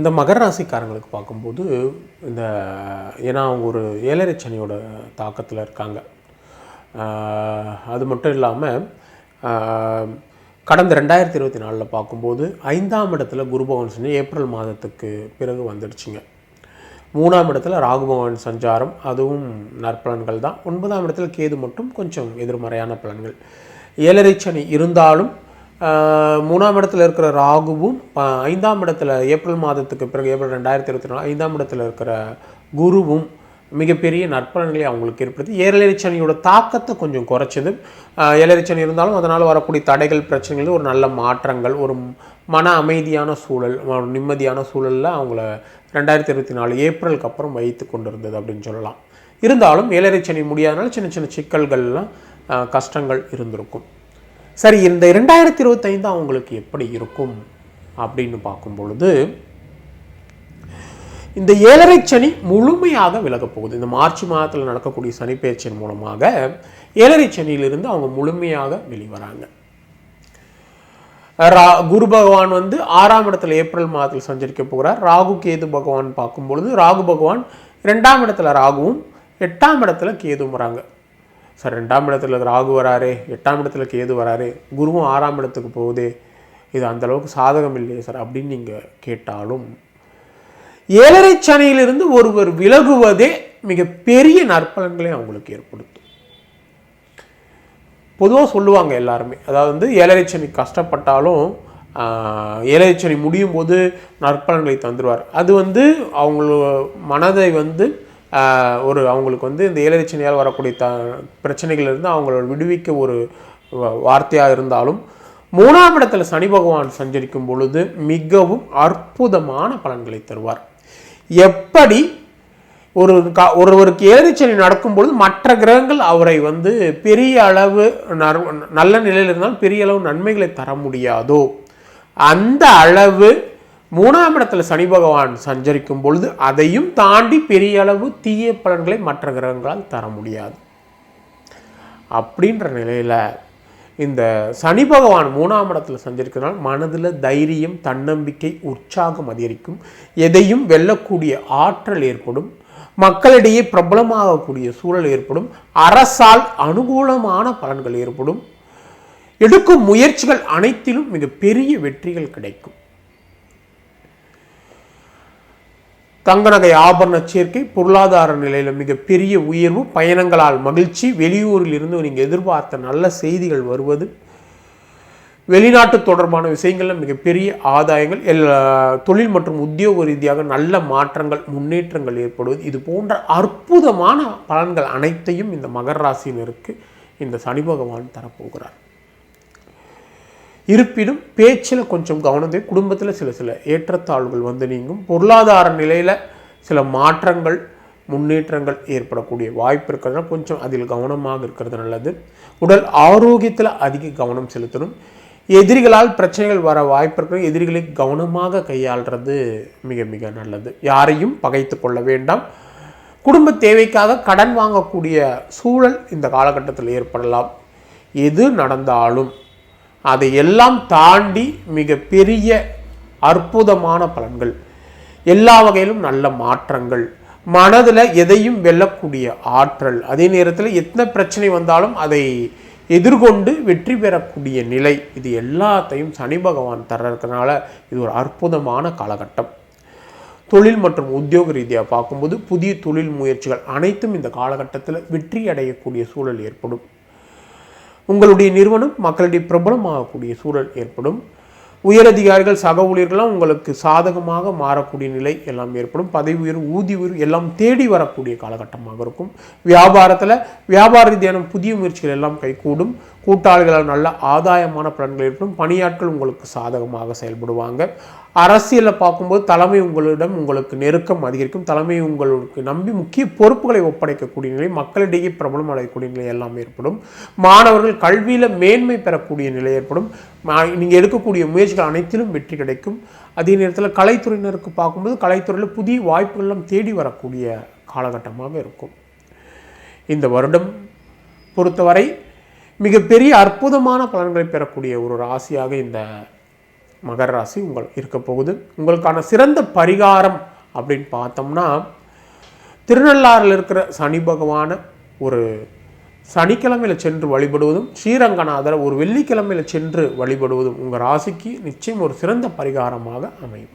இந்த மகர ராசிக்காரங்களுக்கு பார்க்கும்போது இந்த ஏன்னா அவங்க ஒரு ஏழரை சனியோட தாக்கத்தில் இருக்காங்க. அது மட்டும் இல்லாமல் கடந்த ரெண்டாயிரத்தி இருபத்தி நாலில் பார்க்கும்போது ஐந்தாம் இடத்துல குரு பகவான் சனி ஏப்ரல் மாதத்துக்கு பிறகு வந்துடுச்சுங்க. மூணாம் இடத்துல ராகு பகவான் சஞ்சாரம் அதுவும் நற்பலன்கள் தான். ஒன்பதாம் இடத்துல கேது மட்டும் கொஞ்சம் எதிர்மறையான பலன்கள். ஏழரை சனி இருந்தாலும் மூணாம் இடத்துல இருக்கிற ராகுவும் ஐந்தாம் இடத்துல ஏப்ரல் மாதத்துக்கு பிறகு ஏப்ரல் ரெண்டாயிரத்தி இருபத்தி நாலு ஐந்தாம் இடத்துல இருக்கிற குருவும் மிகப்பெரிய நற்பலன்களை அவங்களுக்கு ஏற்படுத்தி ஏழரை சனியோட தாக்கத்தை கொஞ்சம் குறைச்சது. ஆஹ், சனி இருந்தாலும் அதனால் வரக்கூடிய தடைகள் பிரச்சனைகள் ஒரு நல்ல மாற்றங்கள் ஒரு மன அமைதியான சூழல் ஒரு நிம்மதியான சூழலில் அவங்கள ரெண்டாயிரத்தி இருபத்தி நாலு ஏப்ரலுக்கு அப்புறம் வைத்து கொண்டு இருந்தது அப்படின்னு சொல்லலாம். இருந்தாலும் ஏழரை முடியாதனால சின்ன சின்ன சிக்கல்கள்லாம் கஷ்டங்கள் இருந்திருக்கும். சரி இந்த ரெண்டாயிரத்தி இருபத்தைந்து அவங்களுக்கு எப்படி இருக்கும் அப்படின்னு பார்க்கும் பொழுது இந்த ஏழரை சனி முழுமையாக விலகப் போகுது. இந்த மார்ச் மாதத்தில் நடக்கக்கூடிய சனிப்பெயர்ச்சியின் மூலமாக ஏழரை சனியிலிருந்து அவங்க முழுமையாக வெளிவராங்க. ரா குரு பகவான் வந்து ஆறாம் இடத்துல ஏப்ரல் மாதத்தில் சஞ்சரிக்க போகிறார். ராகு கேது பகவான் பார்க்கும் பொழுது ராகு பகவான் ரெண்டாம் இடத்துல ராகுவும் எட்டாம் இடத்துல கேதும் வராங்க. சார் ரெண்டாம் இடத்துல ராகு வராரு எட்டாம் இடத்துல கேது வராரு குருவும் ஆறாம் இடத்துக்கு போகுதே. இது அந்த அளவுக்கு சாதகம் இல்லையே சார் அப்படின்னு நீங்கள் கேட்டாலும். ஏழரை சனியிலிருந்து ஒருவர் விலகுவதே மிகப்பெரிய நற்பலன்களை அவங்களுக்கு ஏற்படுத்தும். பொதுவாக சொல்லுவாங்க எல்லாருமே அதாவது வந்து ஏழரை சனி கஷ்டப்பட்டாலும் ஏழரை சனி முடியும் போது நற்பலன்களை தந்துடுவார் அது வந்து அவங்களோட மனதை வந்து ஒரு அவங்களுக்கு வந்து இந்த ஏழரிச்சனையால் வரக்கூடிய த பிரச்சனைகளிலிருந்து அவங்களோட விடுவிக்க ஒரு வார்த்தையாக இருந்தாலும் மூணாம் இடத்துல சனி பகவான் சஞ்சரிக்கும் பொழுது மிகவும் அற்புதமான பலன்களை தருவார். எப்படி ஒரு க ஒருவருக்கு ஏழரைச்சனி நடக்கும்பொழுது மற்ற கிரகங்கள் அவரை வந்து பெரிய அளவு நல்ல நிலையில் இருந்தாலும் பெரிய அளவு நன்மைகளை தர முடியாதோ அந்த அளவு மூணாம் இடத்துல சனி பகவான் சஞ்சரிக்கும் பொழுது அதையும் தாண்டி பெரிய அளவு தீய பலன்களை மற்ற கிரகங்களால் தர முடியாது. அப்படின்ற நிலையில் இந்த சனி பகவான் மூணாம் இடத்துல சஞ்சரிக்கிறதுனால மனதில் தைரியம் தன்னம்பிக்கை உற்சாகம் அதிகரிக்கும். எதையும் வெல்லக்கூடிய ஆற்றல் ஏற்படும். மக்களிடையே பிரபலமாகக்கூடிய சூழல் ஏற்படும். அரசால் அனுகூலமான பலன்கள் ஏற்படும். எடுக்கும் முயற்சிகள் அனைத்திலும் மிக பெரிய வெற்றிகள் கிடைக்கும். தங்க நகை ஆபரண சேர்க்கை பொருளாதார நிலையில் மிகப்பெரிய உயர்வு பயணங்களால் மகிழ்ச்சி வெளியூரில் இருந்து நீங்கள் எதிர்பார்த்த நல்ல செய்திகள் வருவது வெளிநாட்டு தொடர்பான விஷயங்களில் மிகப்பெரிய ஆதாயங்கள் எல்லா தொழில் மற்றும் உத்தியோக ரீதியாக நல்ல மாற்றங்கள் முன்னேற்றங்கள் ஏற்படுவது. இது போன்ற அற்புதமான பலன்கள் அனைத்தையும் இந்த மகர ராசியினருக்கு இந்த சனி பகவான் தரப்போகிறார். இருப்பினும் பேச்சில் கொஞ்சம் கவனத்தை குடும்பத்தில் சில சில ஏற்றத்தாழ்வுகள் வந்து நீங்கும். பொருளாதார நிலையில் சில மாற்றங்கள் முன்னேற்றங்கள் ஏற்படக்கூடிய வாய்ப்பு இருக்கிறதுனால கொஞ்சம் அதில் கவனமாக இருக்கிறது நல்லது. உடல் ஆரோக்கியத்தில் அதிக கவனம் செலுத்தணும். எதிரிகளால் பிரச்சனைகள் வர வாய்ப்பு இருக்கிற எதிரிகளை கவனமாக கையாள்றது மிக மிக நல்லது. யாரையும் பகைத்து கொள்ள வேண்டாம். குடும்ப தேவைக்காக கடன் வாங்கக்கூடிய சூழல் இந்த காலகட்டத்தில் ஏற்படலாம். எது நடந்தாலும் அதை எல்லாம் தாண்டி மிக பெரிய அற்புதமான பலன்கள். எல்லா வகையிலும் நல்ல மாற்றங்கள். மனதில் எதையும் வெல்லக்கூடிய ஆற்றல். அதே நேரத்தில் எத்தனை பிரச்சனை வந்தாலும் அதை எதிர்கொண்டு வெற்றி பெறக்கூடிய நிலை. இது எல்லாத்தையும் சனி பகவான் தர இது ஒரு அற்புதமான காலகட்டம். தொழில் மற்றும் உத்தியோக ரீதியாக பார்க்கும்போது புதிய தொழில் முயற்சிகள் அனைத்தும் இந்த காலகட்டத்தில் வெற்றி அடையக்கூடிய சூழல் ஏற்படும். உங்களுடைய நிறுவனம் மக்களிடையே பிரபலமாகக்கூடிய சூழல் ஏற்படும். உயரதிகாரிகள் சக ஊழியர்கள்லாம் உங்களுக்கு சாதகமாக மாறக்கூடிய நிலை எல்லாம் ஏற்படும். பதவி உயர்வு ஊதிய உயர்வு எல்லாம் தேடி வரக்கூடிய காலகட்டமாக இருக்கும். வியாபாரத்தில் வியாபார ரீதியான புதிய முயற்சிகள் எல்லாம் கைகூடும். கூட்டாளிகளால் நல்ல ஆதாயமான பலன்கள் ஏற்படும். பணியாட்கள் உங்களுக்கு சாதகமாக செயல்படுவாங்க. அரசியலில் பார்க்கும்போது தலைமை உங்களிடம் உங்களுக்கு நெருக்கம் அதிகரிக்கும். தலைமை உங்களுக்கு நம்பி முக்கிய பொறுப்புகளை ஒப்படைக்கக்கூடிய நிலை மக்களிடையே பிரபலம் அடையக்கூடிய நிலை எல்லாம் ஏற்படும். மாணவர்கள் கல்வியில் மேன்மை பெறக்கூடிய நிலை ஏற்படும். நீங்கள் எடுக்கக்கூடிய முயற்சிகள் அனைத்திலும் வெற்றி கிடைக்கும். அதே நேரத்தில் கலைத்துறையினருக்கு பார்க்கும்போது கலைத்துறையில் புதிய வாய்ப்புகள் எல்லாம் தேடி வரக்கூடிய காலகட்டமாக இருக்கும். இந்த வருடம் பொறுத்தவரை மிகப்பெரிய அற்புதமான பலன்களை பெறக்கூடிய ஒரு ராசியாக இந்த மகர ராசி உங்கள் இருக்க போகுது. உங்களுக்கான சிறந்த பரிகாரம் அப்படின்னு பார்த்தோம்னா திருநள்ளாறில் இருக்கிற சனி பகவான ஒரு சனிக்கிழமையில் சென்று வழிபடுவதும் ஸ்ரீரங்கநாதரை ஒரு வெள்ளிக்கிழமையில் சென்று வழிபடுவதும் உங்கள் ராசிக்கு நிச்சயம் ஒரு சிறந்த பரிகாரமாக அமையும்.